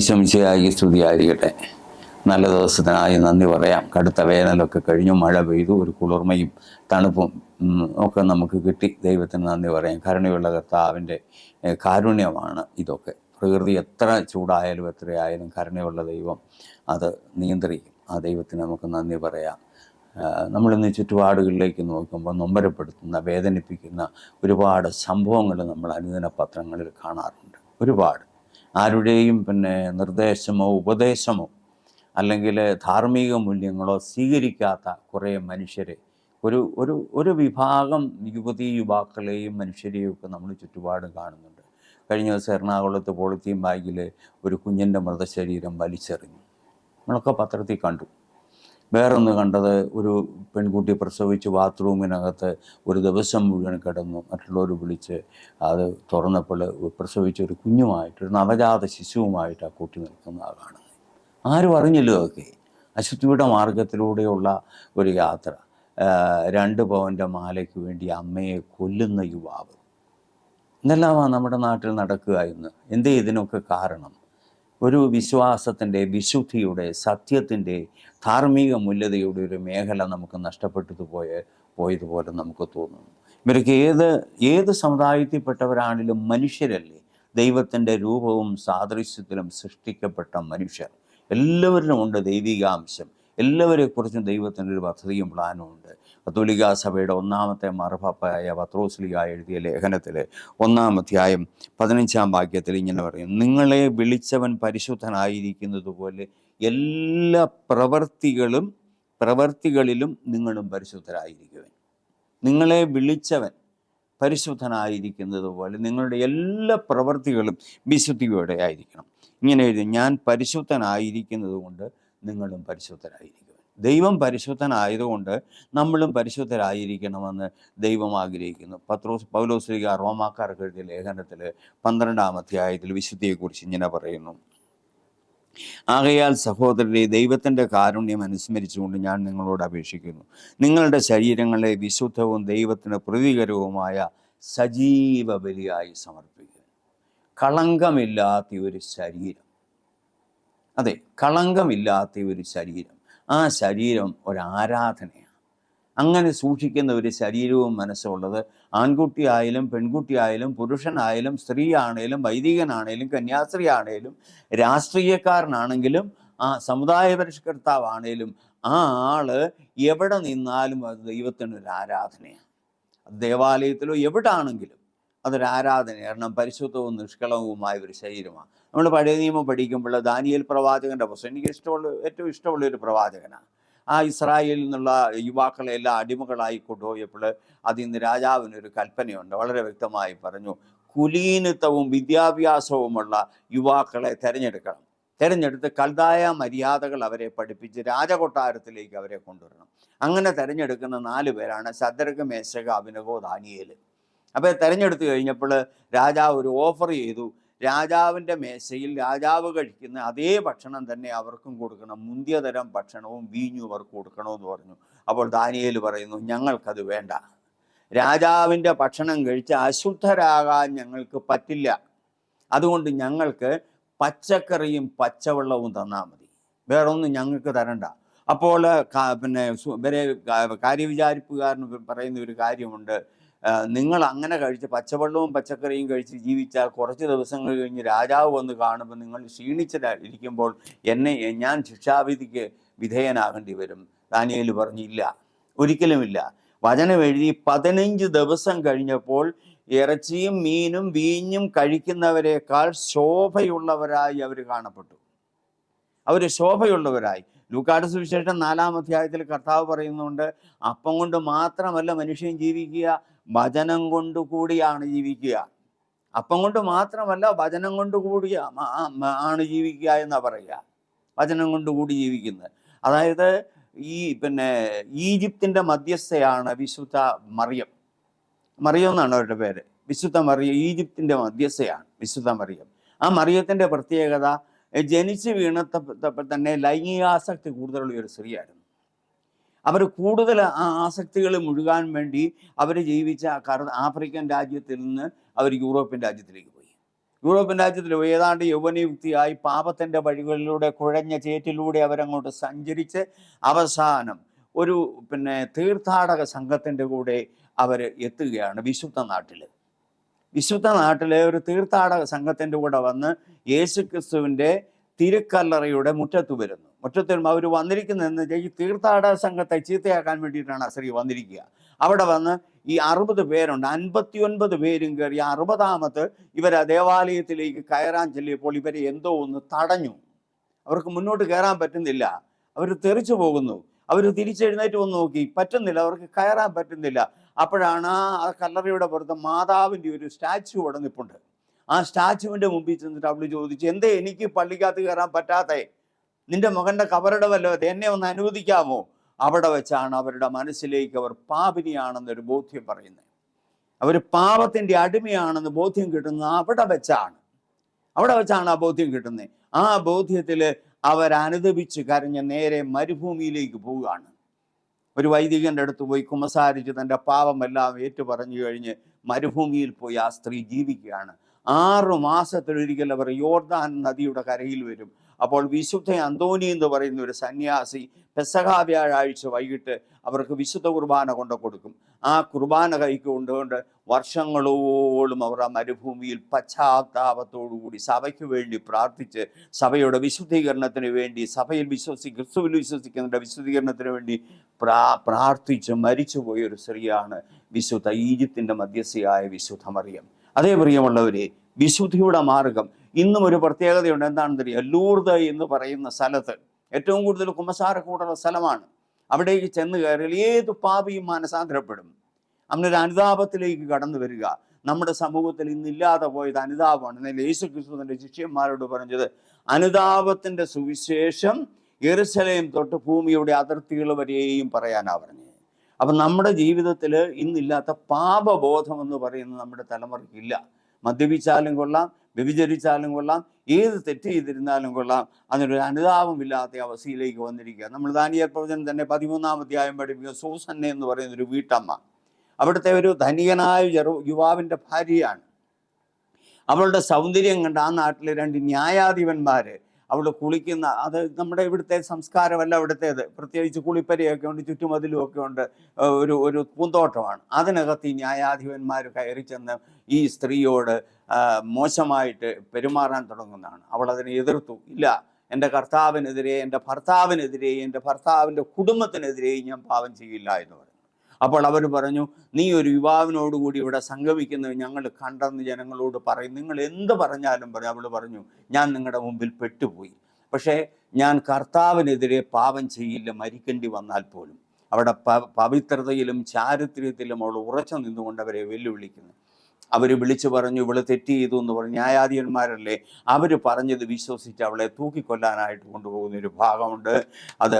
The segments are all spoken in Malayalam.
വിശമിച്ചയായി സ്തുതിയായിരിക്കട്ടെ. നല്ല ദിവസത്തിനായി നന്ദി പറയാം. കടുത്ത വേനലൊക്കെ കഴിഞ്ഞു മഴ പെയ്തു ഒരു കുളിർമയും തണുപ്പും ഒക്കെ നമുക്ക് കിട്ടി. ദൈവത്തിന് നന്ദി പറയാം. കരുണയുള്ള കർത്താവിന്റെ കാരുണ്യമാണ് ഇതൊക്കെ. പ്രകൃതി എത്ര ചൂടായാലും എത്രയായാലും കരുണയുള്ള ദൈവം അത് നിയന്ത്രിക്കും. ആ ദൈവത്തിന് നമുക്ക് നന്ദി പറയാം. നമ്മളിന്ന് ചുറ്റുപാടുകളിലേക്ക് നോക്കുമ്പോൾ നൊമ്പരപ്പെടുത്തുന്ന വേദനിപ്പിക്കുന്ന ഒരുപാട് സംഭവങ്ങൾ നമ്മൾ അനുദിന പത്രങ്ങളിൽ കാണാറുണ്ട്. ഒരുപാട്. ആരുടെയും പിന്നെ നിർദ്ദേശമോ ഉപദേശമോ അല്ലെങ്കിൽ ധാർമ്മിക മൂല്യങ്ങളോ സ്വീകരിക്കാത്ത കുറേ മനുഷ്യരെ. ഒരു ഒരു ഒരു വിഭാഗം യുവതി യുവാക്കളെയും മനുഷ്യരെയും ഒക്കെ നമ്മൾ ചുറ്റുപാടും കാണുന്നുണ്ട്. കഴിഞ്ഞ ദിവസം എറണാകുളത്ത് പോളിത്തീൻ ബാഗിൽ ഒരു കുഞ്ഞിന്റെ മൃതശരീരം വലിച്ചെറിഞ്ഞു. നമ്മളൊക്കെ പത്രത്തിൽ കണ്ടു. വേറൊന്ന് കണ്ടത് ഒരു പെൺകുട്ടി പ്രസവിച്ച് ബാത്റൂമിനകത്ത് ഒരു ദിവസം മുഴുവൻ കിടന്നു. മറ്റുള്ളവർ വിളിച്ച് അത് തുറന്നപ്പോൾ പ്രസവിച്ച ഒരു കുഞ്ഞുമായിട്ട് ഒരു നവജാത ശിശുവുമായിട്ട് ആ കുട്ടി നിൽക്കുന്നതാണ് കാണുന്നത്. ആരും അറിഞ്ഞില്ല അതൊക്കെ? അശുദ്ധിയുടെ മാർഗത്തിലൂടെയുള്ള ഒരു യാത്ര. രണ്ട് പവന്റെ മാലയ്ക്ക് വേണ്ടി അമ്മയെ കൊല്ലുന്ന യുവാവ്. ഇതെല്ലാമാണ് നമ്മുടെ നാട്ടിൽ നടക്കുക എന്ന്. എന്തേ ഇതിനൊക്കെ കാരണം? ഒരു വിശ്വാസത്തിന്റെ വിശുദ്ധിയുടെ സത്യത്തിന്റെ ധാർമ്മിക മൂല്യതയുടെ ഒരു മേഖല നമുക്ക് നഷ്ടപ്പെട്ടു പോയ പോയതുപോലെ നമുക്ക് തോന്നുന്നു. ഇവർക്ക് ഏത് ഏത് സമുദായത്തിൽപ്പെട്ടവരാണെങ്കിലും മനുഷ്യരല്ലേ? ദൈവത്തിന്റെ രൂപവും സാദൃശ്യത്തിലും സൃഷ്ടിക്കപ്പെട്ട മനുഷ്യർ. എല്ലാവരിലും ഉണ്ട് ദൈവികാംശം. എല്ലാവരെക്കുറിച്ചും ദൈവത്തിന്റെ ഒരു പദ്ധതിയും പ്ലാനും ഉണ്ട്. കത്തോലിക്ക സഭയുടെ ഒന്നാമത്തെ മാർപ്പാപ്പയായ പത്രോസ്ലിക എഴുതിയ ലേഖനത്തിൽ ഒന്നാം അധ്യായം പതിനഞ്ചാം വാക്യത്തിൽ ഇങ്ങനെ പറയും നിങ്ങളെ വിളിച്ചവൻ പരിശുദ്ധനായിരിക്കുന്നത് പോലെ എല്ലാ പ്രവർത്തികളും പ്രവർത്തികളിലും നിങ്ങളും പരിശുദ്ധരായിരിക്കുവൻ. നിങ്ങളെ വിളിച്ചവൻ പരിശുദ്ധനായിരിക്കുന്നത് പോലെ നിങ്ങളുടെ എല്ലാ പ്രവർത്തികളും വിശുദ്ധിയോടെ ആയിരിക്കണം. ഇങ്ങനെ എഴുതി ഞാൻ പരിശുദ്ധനായിരിക്കുന്നത് കൊണ്ട് നിങ്ങളും പരിശുദ്ധരായിരിക്കും. ദൈവം പരിശുദ്ധനായതുകൊണ്ട് നമ്മളും പരിശുദ്ധരായിരിക്കണമെന്ന് ദൈവം ആഗ്രഹിക്കുന്നു. പത്രോസ് പൗലോസ്ലിക റോമാക്കാർക്ക് എഴുതിയ ലേഖനത്തിൽ പന്ത്രണ്ടാം അധ്യായത്തിൽ വിശുദ്ധിയെക്കുറിച്ച് ഇങ്ങനെ പറയുന്നു. ആകയാൽ സഹോദരരെ ദൈവത്തിന്റെ കാരുണ്യം അനുസ്മരിച്ചുകൊണ്ട് ഞാൻ നിങ്ങളോട് അപേക്ഷിക്കുന്നു. നിങ്ങളുടെ ശരീരങ്ങളെ വിശുദ്ധവും ദൈവത്തിന് പ്രതികരവുമായ സജീവ ബലിയായി സമർപ്പിക്കുക. കളങ്കമില്ലാത്ത ഒരു ശരീരം. അതെ കളങ്കമില്ലാത്ത ഒരു ശരീരം. ആ ശരീരം ഒരാരാധനയാണ്. അങ്ങനെ സൂക്ഷിക്കുന്ന ഒരു ശരീരവും മനസ്സുള്ളത് ആൺകുട്ടിയായാലും പെൺകുട്ടിയായാലും പുരുഷനായാലും സ്ത്രീ ആണേലും വൈദികനാണേലും കന്യാസ്ത്രീ ആണേലും രാഷ്ട്രീയക്കാരനാണെങ്കിലും ആ സമുദായ പരിഷ്കർത്താവാണേലും ആ ആൾ എവിടെ നിന്നാലും അത് ദൈവത്തിനൊരു ആരാധനയാണ് ദേവാലയത്തിലോ എവിടെ ആണെങ്കിലും അതൊരു ആരാധന കാരണം പരിശുദ്ധവും നിഷ്കളവുമായ ഒരു ശരീരമാണ്. നമ്മൾ പഴയ നിയമം പഠിക്കുമ്പോൾ ദാനിയൽ പ്രവാചകന്റെ പുസ്തകം എനിക്ക് ഇഷ്ടമുള്ള ഏറ്റവും ഇഷ്ടമുള്ള ഒരു പ്രവാചകനാണ്. ആ ഇസ്രായേലിൽ നിന്നുള്ള യുവാക്കളെ എല്ലാം അടിമകളായി കൊണ്ടുപോയപ്പോൾ അതിൽ നിന്ന് രാജാവിനൊരു കൽപ്പനയുണ്ട്. വളരെ വ്യക്തമായി പറഞ്ഞു കുലീനത്വവും വിദ്യാഭ്യാസവുമുള്ള യുവാക്കളെ തിരഞ്ഞെടുക്കണം. തിരഞ്ഞെടുത്ത് കൽതായ മര്യാദകൾ അവരെ പഠിപ്പിച്ച് രാജകൊട്ടാരത്തിലേക്ക് അവരെ കൊണ്ടുവരണം. അങ്ങനെ തിരഞ്ഞെടുക്കുന്ന നാല് പേരാണ് ശദ്രക മേശക അഭിനവോ ദാനിയേൽ അപ്പോൾ തിരഞ്ഞെടുത്ത് കഴിഞ്ഞപ്പോൾ രാജാവ് ഒരു ഓഫർ ചെയ്തു. രാജാവിന്റെ മേശയിൽ രാജാവ് കഴിക്കുന്ന അതേ ഭക്ഷണം തന്നെ അവർക്കും കൊടുക്കണം. മുന്തിയ തരം ഭക്ഷണവും വീഞ്ഞും അവർക്ക് കൊടുക്കണമെന്ന് പറഞ്ഞു. അപ്പോൾ ദാനിയേൽ പറയുന്നു ഞങ്ങൾക്കത് വേണ്ട. രാജാവിന്റെ ഭക്ഷണം കഴിച്ച് അശുദ്ധരാകാൻ ഞങ്ങൾക്ക് പറ്റില്ല. അതുകൊണ്ട് ഞങ്ങൾക്ക് പച്ചക്കറിയും പച്ചവെള്ളവും തന്നാൽ മതി. വേറൊന്നും ഞങ്ങൾക്ക് തരണ്ട. അപ്പോൾ പിന്നെ വരെ ഇവരെ കാ- കാര്യവിചാരിപ്പുകാരൻ പറയുന്ന ഒരു കാര്യമുണ്ട്. നിങ്ങൾ അങ്ങനെ കഴിച്ച് പച്ചവെള്ളവും പച്ചക്കറിയും കഴിച്ച് ജീവിച്ചാൽ കുറച്ച് ദിവസങ്ങൾ കഴിഞ്ഞ് രാജാവ് വന്ന് കാണുമ്പോൾ നിങ്ങൾ ക്ഷീണിച്ചിരിക്കുമ്പോൾ എന്നെ ഞാൻ ശിക്ഷാവിധിക്ക് വിധേയനാകേണ്ടി വരും. ദാനിയേൽ പറഞ്ഞില്ല ഒരിക്കലുമില്ല. വചനം എഴുതി പതിനഞ്ച് ദിവസം കഴിഞ്ഞപ്പോൾ ഇറച്ചിയും മീനും വീഞ്ഞും കഴിക്കുന്നവരെക്കാൾ ശോഭയുള്ളവരായി അവർ കാണപ്പെട്ടു. അവർ ശോഭയുള്ളവരായി. ലൂക്കാട് സുവിശേഷം നാലാം അധ്യായത്തിൽ കർത്താവ് പറയുന്നുണ്ട് അപ്പം കൊണ്ട് മാത്രമല്ല മനുഷ്യൻ ജീവിക്കുക വചനം കൊണ്ട് കൂടിയാണ് ജീവിക്കുക. അപ്പം കൊണ്ട് മാത്രമല്ല വചനം കൊണ്ട് കൂടിയ ആണ് ജീവിക്കുക എന്നാ പറയുക. വചനം കൊണ്ട് കൂടി ജീവിക്കുന്നത്. അതായത് ഈ പിന്നെ ഈജിപ്തിന്റെ മധ്യസ്ഥയാണ് വിശുദ്ധ മറിയം. മറിയം എന്നാണ് അവരുടെ പേര്. വിശുദ്ധ മറിയം ഈജിപ്തിന്റെ മധ്യസ്ഥയാണ് വിശുദ്ധ മറിയം. ആ മറിയത്തിന്റെ പ്രത്യേകത ജനിച്ച് വീണത്തപ്പോൾ തന്നെ ലൈംഗികാസക്തി കൂടുതലുള്ള ഒരു സ്ത്രീയായിരുന്നു. അവർ കൂടുതൽ ആസക്തികൾ മുഴുകാൻ വേണ്ടി അവർ ജീവിച്ച ആഫ്രിക്കൻ രാജ്യത്തിൽ നിന്ന് അവർ യൂറോപ്യൻ രാജ്യത്തിലേക്ക് പോയി. യൂറോപ്യൻ രാജ്യത്തിൽ ഏതാണ്ട് യൗവനയുക്തിയായി പാപത്തിന്റെ വഴികളിലൂടെ കുഴഞ്ഞ ചേറ്റിലൂടെ അവരങ്ങോട്ട് സഞ്ചരിച്ച് അവസാനം ഒരു പിന്നെ തീർത്ഥാടക സംഘത്തിന്റെ കൂടെ അവർ എത്തുകയാണ് വിശുദ്ധ നാട്ടിൽ വിശുദ്ധ നാട്ടിലെ ഒരു തീർത്ഥാടക സംഘത്തിന്റെ കൂടെ വന്ന് യേശു ക്രിസ്തുവിന്റെ തിരുക്കല്ലറയുടെ മുറ്റത്ത് വരുന്നു. മുറ്റത്ത് വരുമ്പോൾ അവർ വന്നിരിക്കുന്നതെന്ന് വെച്ചാൽ ഈ തീർത്ഥാടക സംഘത്തെ ചീത്തയാക്കാൻ വേണ്ടിയിട്ടാണ് ശ്രീ വന്നിരിക്കുക. അവിടെ വന്ന് ഈ അറുപത് പേരുണ്ട്. അൻപത്തി ഒൻപത് പേരും കയറി അറുപതാമത്ത് ഇവർ ദേവാലയത്തിലേക്ക് കയറാൻ ചെല്ലിയപ്പോൾ ഇവരെ എന്തോ ഒന്ന് തടഞ്ഞു. അവർക്ക് മുന്നോട്ട് കയറാൻ പറ്റുന്നില്ല. അവർ തെറിച്ചു പോകുന്നു. അവർ തിരിച്ചെഴുന്നേറ്റ് വന്ന് നോക്കി. പറ്റുന്നില്ല. അവർക്ക് കയറാൻ പറ്റുന്നില്ല. അപ്പോഴാണ് ആ കല്ലറയുടെ പുറത്ത് മാതാവിന്റെ ഒരു സ്റ്റാച്ചു അവിടെ നിൽപ്പുണ്ട് ആ സ്റ്റാച്ചുവിന്റെ മുമ്പിൽ ചെന്നിട്ട് അവൾ ചോദിച്ചു എന്തേ എനിക്ക് പള്ളിക്കകത്ത് കയറാൻ പറ്റാത്തേ? നിന്റെ മകന്റെ കബറിടമല്ലോ എന്നെ ഒന്ന് അനുവദിക്കാമോ? അവിടെ വെച്ചാണ് അവരുടെ മനസ്സിലേക്ക് അവർ പാപിനിയാണെന്നൊരു ബോധ്യം പറയുന്നത്. അവർ പാപത്തിന്റെ അടിമയാണെന്ന് ബോധ്യം കിട്ടുന്നത് അവിടെ വെച്ചാണ്. അവിടെ വെച്ചാണ് ആ ബോധ്യം കിട്ടുന്നത്. ആ ബോധ്യത്തിൽ അവരനുദപിച്ച് കരഞ്ഞ് നേരെ മരുഭൂമിയിലേക്ക് പോവുകയാണ്. ഒരു വൈദികന്റെ അടുത്ത് പോയി കുമസാരിച്ച് തന്റെ പാപമെല്ലാം ഏറ്റു പറഞ്ഞു കഴിഞ്ഞ് മരുഭൂമിയിൽ പോയി ആ സ്ത്രീ ജീവിക്കുകയാണ്. ആറു മാസത്തിലൊരിക്കൽ അവർ യോർദാൻ നദിയുടെ കരയിൽ വരും. അപ്പോൾ വിശുദ്ധ അന്തോനി എന്ന് പറയുന്ന ഒരു സന്യാസി പെസഹ വ്യാഴാഴ്ച വൈകിട്ട് അവർക്ക് വിശുദ്ധ കുർബാന കൊണ്ട് കൊടുക്കും. ആ കുർബാന കൈക്ക് കൊണ്ടുകൊണ്ട് വർഷങ്ങളോളം അവർ ആ മരുഭൂമിയിൽ പശ്ചാത്താപത്തോടുകൂടി സഭയ്ക്ക് വേണ്ടി പ്രാർത്ഥിച്ച് സഭയുടെ വിശുദ്ധീകരണത്തിന് വേണ്ടി സഭയിൽ വിശ്വസി ക്രിസ്തുവിൽ വിശ്വസിക്കുന്നതിന്റെ വിശുദ്ധീകരണത്തിന് വേണ്ടി പ്രാ പ്രാർത്ഥിച്ച് മരിച്ചുപോയ ഒരു സ്ത്രീയാണ് വിശുദ്ധ ഈജിപ്തിന്റെ മധ്യസ്ഥയായ വിശുദ്ധ മറിയം. അതേ പ്രിയമുള്ളവരെ വിശുദ്ധിയുടെ മാർഗം. ഇന്നും ഒരു പ്രത്യേകതയുണ്ട്. എന്താണെന്ന് അറിയാം ലൂർദ് എന്ന് പറയുന്ന സ്ഥലത്ത് ഏറ്റവും കൂടുതൽ കുമ്പസാരക്കൂടുള്ള സ്ഥലമാണ്. അവിടേക്ക് ചെന്ന് കയറിയാൽ ഏത് പാപിയും മാനസാന്തരപ്പെടും. അവനൊരു അനുതാപത്തിലേക്ക് കടന്നു വരിക. നമ്മുടെ സമൂഹത്തിൽ ഇന്നില്ലാതെ പോയത് അനുതാപമാണ്. എന്നാൽ യേശു ക്രിസ്തു ശിഷ്യന്മാരോട് പറഞ്ഞത് അനുതാപത്തിന്റെ സുവിശേഷം എറുസലേം തൊട്ട് ഭൂമിയുടെ അതിർത്തികൾ വരെയും പറയാനാ പറഞ്ഞത്. അപ്പം നമ്മുടെ ജീവിതത്തിൽ ഇന്നില്ലാത്ത പാപബോധം എന്ന് പറയുന്നത് നമ്മുടെ തലമുറയ്ക്കില്ല മദ്യപിച്ചാലും കൊള്ളാം വ്യഭിചരിച്ചാലും കൊള്ളാം ഏത് തെറ്റ് ചെയ്തിരുന്നാലും കൊള്ളാം. അതിനൊരു അനുതാപമില്ലാത്ത അവസ്ഥയിലേക്ക് വന്നിരിക്കുക. നമ്മൾ ദാനിയൽ പ്രവചനം തന്നെ പതിമൂന്നാം അധ്യായം പഠിപ്പിക്കുക സൂസന്നെ എന്ന് പറയുന്ന ഒരു വീട്ടമ്മ. അവിടുത്തെ ഒരു ധനികനായ ചെറു യുവാവിന്റെ ഭാര്യയാണ്. അവളുടെ സൗന്ദര്യം കണ്ട് ആ നാട്ടിലെ രണ്ട് ന്യായാധിപന്മാര് അവൾ കുളിക്കുന്ന അത് നമ്മുടെ ഇവിടുത്തെ സംസ്കാരമല്ല ഇവിടുത്തേത് പ്രത്യേകിച്ച് കുളിപ്പരയൊക്കെ ഉണ്ട് ചുറ്റുമതിലും ഒക്കെ ഉണ്ട് ഒരു ഒരു പൂന്തോട്ടമാണ്. അതിനകത്ത് ഈ ന്യായാധിപന്മാർ കയറി ചെന്ന് ഈ സ്ത്രീയോട് മോശമായിട്ട് പെരുമാറാൻ തുടങ്ങുന്നതാണ്. അവൾ അതിനെ എതിർത്തു. ഇല്ല എന്റെ കർത്താവിനെതിരെ എന്റെ ഭർത്താവിനെതിരെ എന്റെ ഭർത്താവിന്റെ കുടുംബത്തിനെതിരെ ഞാൻ പാവം ചെയ്യില്ല എന്ന് പറഞ്ഞു. അപ്പോൾ അവർ പറഞ്ഞു നീ ഒരു യുവാവിനോടുകൂടി ഇവിടെ സംഗമിക്കുന്നത് ഞങ്ങൾ കണ്ടെന്ന് ജനങ്ങളോട് പറയും. നിങ്ങൾ എന്ത് പറഞ്ഞാലും പറയും. അവൾ പറഞ്ഞു ഞാൻ നിങ്ങളുടെ മുമ്പിൽ പെട്ടുപോയി. പക്ഷേ ഞാൻ കർത്താവിനെതിരെ പാപം ചെയ്യില്ല മരിക്കേണ്ടി വന്നാൽ പോലും അവിടെ പവിത്രതയിലും ചാരിത്ര്യത്തിലും അവൾ ഉറച്ചു നിന്നുകൊണ്ട് അവരെ വെല്ലുവിളിക്കുന്നു. അവർ വിളിച്ചു പറഞ്ഞു ഇവൾ തെറ്റ് ചെയ്തു എന്ന് പറഞ്ഞു. ന്യായാധിപന്മാരല്ലേ അവർ പറഞ്ഞത് വിശ്വസിച്ച് അവളെ തൂക്കിക്കൊല്ലാനായിട്ട് കൊണ്ടുപോകുന്ന ഒരു ഭാഗമുണ്ട്. അത്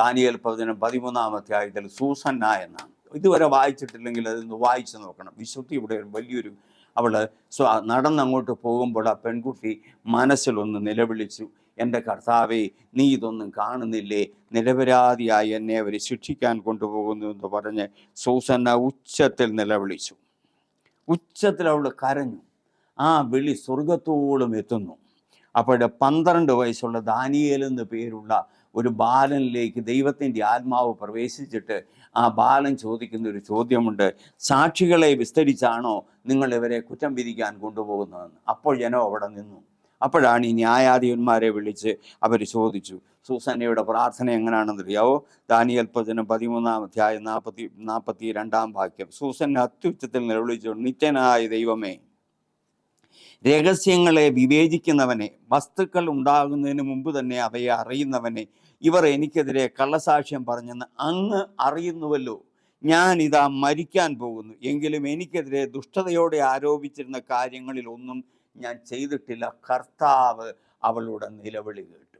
ദാനിയൽ പതിനം പതിമൂന്നാം അധ്യായത്തിൽ സൂസന്ന എന്നാണ്. ഇതുവരെ വായിച്ചിട്ടില്ലെങ്കിൽ അതൊന്ന് വായിച്ചു നോക്കണം. വിശുദ്ധിയുടെ ഒരു വലിയൊരു അവൾ സ്വ നടന്നങ്ങോട്ട് പോകുമ്പോൾ ആ പെൺകുട്ടി മനസ്സിലൊന്ന് നിലവിളിച്ചു. എന്റെ കർത്താവെ നീ ഇതൊന്നും കാണുന്നില്ലേ? നിരപരാധിയായി എന്നെ അവർ ശിക്ഷിക്കാൻ കൊണ്ടുപോകുന്നു എന്ന് പറഞ്ഞ് സൂസന്ന ഉച്ചത്തിൽ നിലവിളിച്ചു. ഉച്ചത്തിൽ അവൾ കരഞ്ഞു. ആ വിളി സ്വർഗത്തോളം എത്തുന്നു. അപ്പോൾ പന്ത്രണ്ട് വയസ്സുള്ള ദാനിയേൽ എന്ന് പേരുള്ള ഒരു ബാലനിലേക്ക് ദൈവത്തിന്റെ ആത്മാവ് പ്രവേശിച്ചിട്ട് ആ ബാലൻ ചോദിക്കുന്ന ഒരു ചോദ്യമുണ്ട്. സാക്ഷികളെ വിസ്തരിച്ചാണോ നിങ്ങൾ ഇവരെ കുറ്റം വിധിക്കാൻ കൊണ്ടുപോകുന്നതെന്ന്? അപ്പോൾ ജനം അവിടെ നിന്നു. അപ്പോഴാണ് ഈ ന്യായാധിപന്മാരെ വിളിച്ച് അവർ ചോദിച്ചു. സൂസന്നയുടെ പ്രാർത്ഥന എങ്ങനെയാണെന്ന് അറിയാവോ ദാനിയൽ പ്രചനം പതിമൂന്നാം അധ്യായം നാൽപ്പത്തി നാൽപ്പത്തി രണ്ടാം വാക്യം. സൂസന്നെ അത്യുച്ചത്തിൽ നിലവിളിച്ചു നിത്യനായ ദൈവമേ രഹസ്യങ്ങളെ വിവേചിക്കുന്നവനെ വസ്തുക്കൾ ഉണ്ടാകുന്നതിന് മുമ്പ് തന്നെ അവയെ അറിയുന്നവനെ ഇവർ എനിക്കെതിരെ കള്ളസാക്ഷ്യം പറഞ്ഞെന്ന് അങ്ങ് അറിയുന്നുവല്ലോ. ഞാൻ ഇതാ മരിക്കാൻ പോകുന്നു. എങ്കിലും എനിക്കെതിരെ ദുഷ്ടതയോടെ ആരോപിച്ചിരുന്ന കാര്യങ്ങളിൽ ഒന്നും ഞാൻ ചെയ്തിട്ടില്ല. കർത്താവ് അവളുടെ നിലവിളി കേട്ടു.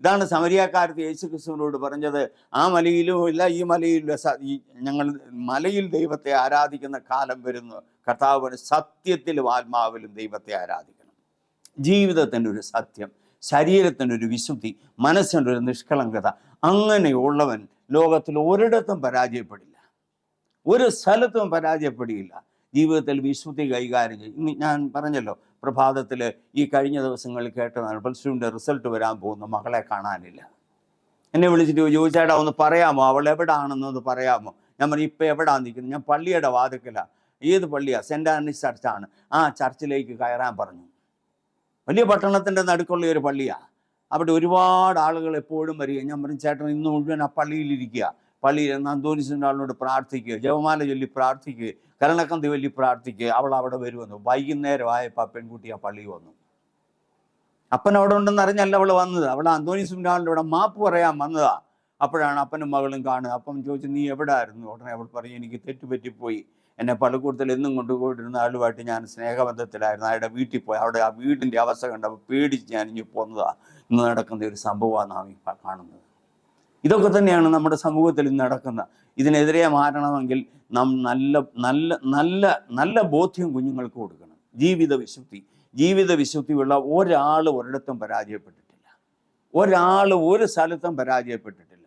ഇതാണ് സമരിയാക്കാരത്ത് യേശു ക്രിസ്തുവിനോട് പറഞ്ഞത് ആ മലയിലും ഇല്ല ഈ മലയിലും ഞങ്ങൾ മലയിൽ ദൈവത്തെ ആരാധിക്കുന്ന കാലം വരുന്നു. കർത്താവ് സത്യത്തിലും ആത്മാവിലും ദൈവത്തെ ആരാധിക്കണം. ജീവിതത്തിന്റെ ഒരു സത്യം ശരീരത്തിന്റെ ഒരു വിശുദ്ധി മനസ്സിന്റെ ഒരു നിഷ്കളങ്കത അങ്ങനെയുള്ളവൻ ലോകത്തിൽ ഒരിടത്തും പരാജയപ്പെടില്ല. ഒരു സ്ഥലത്തും പരാജയപ്പെടുകയില്ല ജീവിതത്തിൽ വിശുദ്ധി കൈകാര്യം ചെയ്യും. ഞാൻ പറഞ്ഞല്ലോ പ്രഭാതത്തിൽ ഈ കഴിഞ്ഞ ദിവസങ്ങളിൽ കേട്ടതാണ് പ്ലസ് ടുവിന്റെ റിസൾട്ട് വരാൻ പോകുന്നു മകളെ കാണാനില്ല. എന്നെ വിളിച്ചിട്ട് ചോദിച്ചേട്ടാ ഒന്ന് പറയാമോ? അവൾ എവിടാണെന്നൊന്ന് പറയാമോ? ഞാൻ പറഞ്ഞു ഇപ്പം എവിടാ നിൽക്കുന്നത് ഞാൻ പള്ളിയുടെ വാതിക്കലാണ് ഏത് പള്ളിയാണ് സെന്റ് ആൻഡ്രീസ് ചർച്ചാണ്. ആ ചർച്ചിലേക്ക് കയറാൻ പറഞ്ഞു. വലിയ പട്ടണത്തിന്റെ നടുക്കുള്ള ഒരു പള്ളിയാണ് അവിടെ ഒരുപാട് ആളുകൾ എപ്പോഴും വരിക. ഞാൻ പറഞ്ഞു ചേട്ടൻ ഇന്ന് മുഴുവൻ ആ പള്ളിയിലിരിക്കുക പള്ളിയിൽ നന്ദോനിസിന്റെ ആളിനോട് പ്രാർത്ഥിക്കുക. ജപമാല ചൊല്ലി പ്രാർത്ഥിക്കുക. കരണക്കന്തി ചൊല്ലി പ്രാർത്ഥിക്കുക അവൾ അവിടെ വരുമെന്ന്. വൈകുന്നേരം ആയപ്പോൾ ആ പെൺകുട്ടി ആ പള്ളി വന്നു. അപ്പൻ അവിടെ ഉണ്ടെന്ന് അറിഞ്ഞല്ല അവൾ വന്നത്. അവൾ അന്തോണി ആളിന്റെ ഇവിടെ മാപ്പ് പറയാൻ വന്നതാ. അപ്പോഴാണ് അപ്പനും മകളും കാണുക അപ്പം ചോദിച്ചു നീ എവിടെ ആയിരുന്നു ഉടനെ അവൾ പറഞ്ഞു എനിക്ക് തെറ്റുപറ്റിപ്പോയി. എന്നെ പള്ളിക്കൂടത്തിൽ എന്നും കൊണ്ടുപോയിട്ടിരുന്ന ആളുമായിട്ട് ഞാൻ സ്നേഹബന്ധത്തിലായിരുന്നു. അയാളുടെ വീട്ടിൽ പോയി. അവിടെ ആ വീടിന്റെ അവസ്ഥ കണ്ടപ്പോൾ പേടിച്ച് ഞാൻ ഇനി പോന്നതാണ് ഇന്ന് നടക്കുന്ന ഒരു സംഭവമാണ് നാം ഈ കാണുന്നത്. ഇതൊക്കെ തന്നെയാണ് നമ്മുടെ സമൂഹത്തിൽ ഇന്ന് നടക്കുന്നത് ഇതിനെതിരെ മാറണമെങ്കിൽ നാം നല്ല നല്ല നല്ല നല്ല ബോധ്യം കുഞ്ഞുങ്ങൾക്ക് കൊടുക്കണം. ജീവിത വിശുദ്ധി. ജീവിത വിശുദ്ധിയുള്ള ഒരാൾ ഒരിടത്തും പരാജയപ്പെട്ടിട്ടില്ല. ഒരാൾ ഒരു സ്ഥലത്തും പരാജയപ്പെട്ടിട്ടില്ല.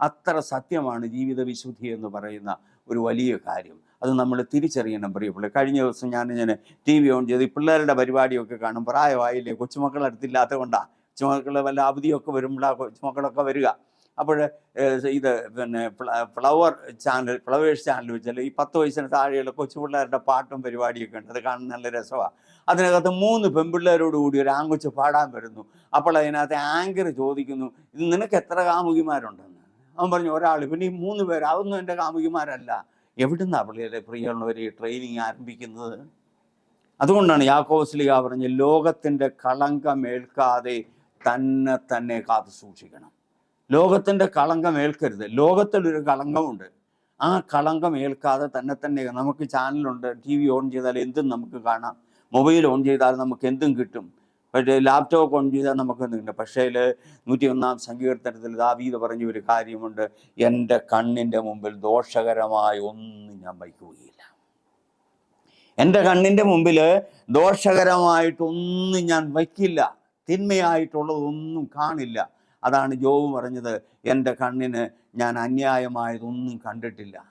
അത്ര സത്യമാണ് ജീവിത വിശുദ്ധി എന്ന് പറയുന്ന ഒരു വലിയ കാര്യം. അത് നമ്മൾ തിരിച്ചറിയണം പ്രിയപ്പെട്ട കഴിഞ്ഞ ദിവസം ഞാൻ ഞാൻ ടി വി ഓൺ ചെയ്ത് ഈ പിള്ളേരുടെ പരിപാടിയൊക്കെ കാണും. പ്രായമായില്ലേ? കൊച്ചുമക്കളടുത്തില്ലാത്തത് കൊണ്ടാണ് കൊച്ചുമക്കൾ വല്ല അവധിയൊക്കെ വരുമ്പോഴാണ് കൊച്ചുമക്കളൊക്കെ വരിക. അപ്പോൾ ഇത് പിന്നെ ഫ്ലവർ ചാനൽ ഫ്ലവേഴ്സ് ചാനൽ വെച്ചാൽ ഈ പത്ത് വയസ്സിന് താഴെയുള്ള കൊച്ചു പിള്ളേരുടെ പാട്ടും പരിപാടിയൊക്കെ ഉണ്ട്. അത് കാണാൻ നല്ല രസമാണ് അതിനകത്ത് മൂന്ന് പെൺപിള്ളേരോട് കൂടി ഒരു ആങ്കുച്ച് പാടാൻ വരുന്നു. അപ്പോൾ അതിനകത്ത് ആങ്കർ ചോദിക്കുന്നു ഇത് നിനക്ക് എത്ര കാമുകിമാരുണ്ടെന്ന്? അവൻ പറഞ്ഞു ഒരാൾ. പിന്നെ ഈ മൂന്ന് പേര് അതൊന്നും എന്റെ കാമുകിമാരല്ല. എവിടുന്നാണ് പിള്ളേരെ പ്രിയമുള്ളവർ ഈ ട്രെയിനിങ് ആരംഭിക്കുന്നത്? അതുകൊണ്ടാണ് യാക്കോസ്ലിക പറഞ്ഞ് ലോകത്തിന്റെ കളങ്കമേൽക്കാതെ തന്നെ തന്നെ കാത്തു സൂക്ഷിക്കണം ലോകത്തിന്റെ കളങ്കം ഏൽക്കരുത്. ലോകത്തിലൊരു കളങ്കമുണ്ട്. ആ കളങ്കം ഏൽക്കാതെ തന്നെ തന്നെ നമുക്ക് ചാനലുണ്ട് ടി വി ഓൺ ചെയ്താൽ എന്തും നമുക്ക് കാണാം. മൊബൈൽ ഓൺ ചെയ്താൽ നമുക്ക് എന്തും കിട്ടും. പക്ഷേ ലാപ്ടോപ്പ് ഓൺ ചെയ്താൽ നമുക്ക് എന്തും കിട്ടും. പക്ഷേ നൂറ്റി ഒന്നാം സങ്കീർത്തനത്തിൽ ദാവീത് പറഞ്ഞ ഒരു കാര്യമുണ്ട്. എന്റെ കണ്ണിന്റെ മുമ്പിൽ ദോഷകരമായ ഒന്നും ഞാൻ വയ്ക്കുകയില്ല. എന്റെ കണ്ണിന്റെ മുമ്പിൽ ദോഷകരമായിട്ടൊന്നും ഞാൻ വയ്ക്കില്ല. തിന്മയായിട്ടുള്ളതൊന്നും കാണില്ല. അതാണ് ജോബ് പറഞ്ഞത്. എന്റെ കണ്ണിന് ഞാൻ അന്യായമായതൊന്നും കണ്ടിട്ടില്ല.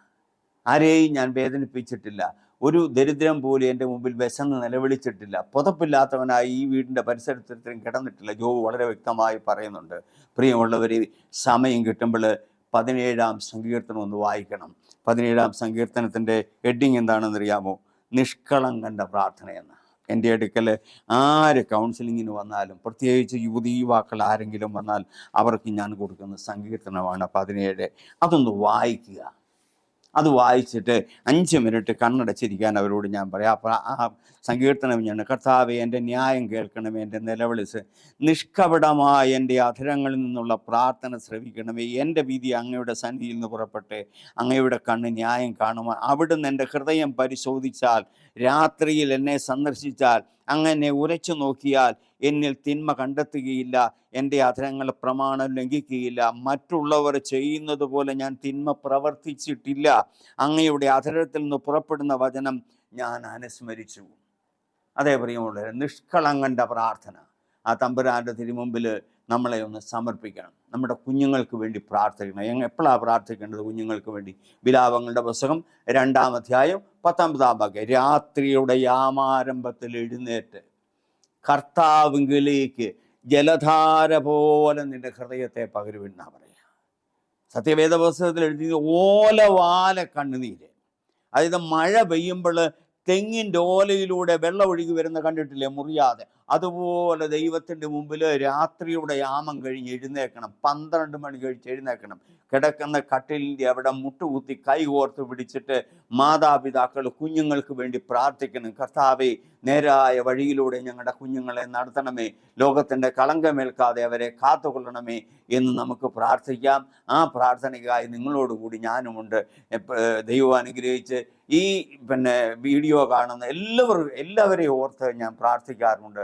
ആരെയും ഞാൻ വേദനിപ്പിച്ചിട്ടില്ല. ഒരു ദരിദ്രം പോലും എന്റെ മുമ്പിൽ വിശന്ന് നിലവിളിച്ചിട്ടില്ല. പുതപ്പില്ലാത്തവനായി ഈ വീടിന്റെ പരിസരത്തിലും കിടന്നിട്ടില്ല. ജോബ് വളരെ വ്യക്തമായി പറയുന്നുണ്ട്. പ്രിയമുള്ളവർ സമയം കിട്ടുമ്പോൾ പതിനേഴാം സങ്കീർത്തനം ഒന്ന് വായിക്കണം. പതിനേഴാം സങ്കീർത്തനത്തിന്റെ ഹെഡിങ് എന്താണെന്നറിയാമോ? നിഷ്കളങ്കന്റെ പ്രാർത്ഥനയെന്ന്. എന്റെ അടുക്കൽ ആര് കൗൺസിലിങ്ങിന് വന്നാലും പ്രത്യേകിച്ച് യുവതി യുവാക്കൾ ആരെങ്കിലും വന്നാൽ അവർക്ക് ഞാൻ കൊടുക്കുന്ന സങ്കീർത്തനമാണ് പതിനേഴ്. അതൊന്ന് വായിക്കുക. അത് വായിച്ചിട്ട് അഞ്ച് മിനിറ്റ് കണ്ണടച്ചിരിക്കാൻ അവരോട് ഞാൻ പറയാം. അപ്പോൾ ആ സങ്കീർത്തനം ഞാൻ കർത്താവ് എന്റെ ന്യായം കേൾക്കണമേ എന്റെ നിലവിളിച്ച് നിഷ്കപടമായ എന്റെ അധരങ്ങളിൽ നിന്നുള്ള പ്രാർത്ഥന ശ്രവിക്കണമേ എന്റെ വിധി അങ്ങയുടെ സന്നിധിയിൽ നിന്ന് പുറപ്പെട്ട് അങ്ങയുടെ കണ്ണ് ന്യായം കാണുമോ അവിടുന്ന് എന്റെ ഹൃദയം പരിശോധിച്ചാൽ രാത്രിയിൽ എന്നെ സന്ദർശിച്ചാൽ അങ്ങനെ ഉരച്ചു നോക്കിയാൽ എന്നിൽ തിന്മ കണ്ടെത്തുകയില്ല. എന്റെ അധരങ്ങൾ പ്രമാണം ലംഘിക്കുകയില്ല. മറ്റുള്ളവർ ചെയ്യുന്നത് പോലെ ഞാൻ തിന്മ പ്രവർത്തിച്ചിട്ടില്ല. അങ്ങയുടെ അധരത്തിൽ നിന്ന് പുറപ്പെടുന്ന വചനം ഞാൻ അനുസ്മരിച്ചു. അതേ പ്രിയമുള്ള നിഷ്കളങ്കന്റെ പ്രാർത്ഥന. ആ തമ്പുരാന്റെ തിരുമുമ്പിൽ നമ്മളെ ഒന്ന് സമർപ്പിക്കണം. നമ്മുടെ കുഞ്ഞുങ്ങൾക്ക് വേണ്ടി പ്രാർത്ഥിക്കണം. ഞങ്ങൾ എപ്പോഴാണ് പ്രാർത്ഥിക്കേണ്ടത് കുഞ്ഞുങ്ങൾക്ക് വേണ്ടി? വിലാപങ്ങളുടെ പുസ്തകം രണ്ടാം അധ്യായം പത്തൊമ്പതാം ഭാഗ്യം രാത്രിയുടെ യാമാരംഭത്തിൽ എഴുന്നേറ്റ് കർത്താവിങ്കിലേക്ക് ജലധാര പോലെ നിന്റെ ഹൃദയത്തെ പകരുമെന്നാ പറയുക സത്യവേദ പുസ്തകത്തിൽ എഴുതി ഓലവാല കണ്ണുനീര്. അതായത് മഴ പെയ്യുമ്പോൾ തെങ്ങിന്റെ ഓലയിലൂടെ വെള്ളം ഒഴുകി വരുന്ന കണ്ടിട്ടില്ലേ? മുറിയാതെ. അതുപോലെ ദൈവത്തിന്റെ മുമ്പിൽ രാത്രിയുടെ യാമം കഴിഞ്ഞ് എഴുന്നേക്കണം പന്ത്രണ്ട് മണി കഴിച്ച് എഴുന്നേക്കണം കിടക്കുന്ന കട്ടിലിന്റെ അവിടെ മുട്ടുകുത്തി കൈ പിടിച്ചിട്ട് മാതാപിതാക്കൾ കുഞ്ഞുങ്ങൾക്ക് വേണ്ടി പ്രാർത്ഥിക്കണം. കർത്താവെ നേരായ വഴിയിലൂടെ ഞങ്ങളുടെ കുഞ്ഞുങ്ങളെ നടത്തണമേ. ലോകത്തിന്റെ കളങ്കമേൽക്കാതെ അവരെ കാത്തുകൊള്ളണമേ എന്ന് നമുക്ക് പ്രാർത്ഥിക്കാം. ആ പ്രാർത്ഥനയ്ക്കായി നിങ്ങളോടുകൂടി ഞാനുമുണ്ട്. ദൈവം അനുഗ്രഹിച്ച് ഈ പിന്നെ വീഡിയോ കാണുന്ന എല്ലാവരും എല്ലാവരെയും ഓർത്ത് ഞാൻ പ്രാർത്ഥിക്കാറുണ്ട്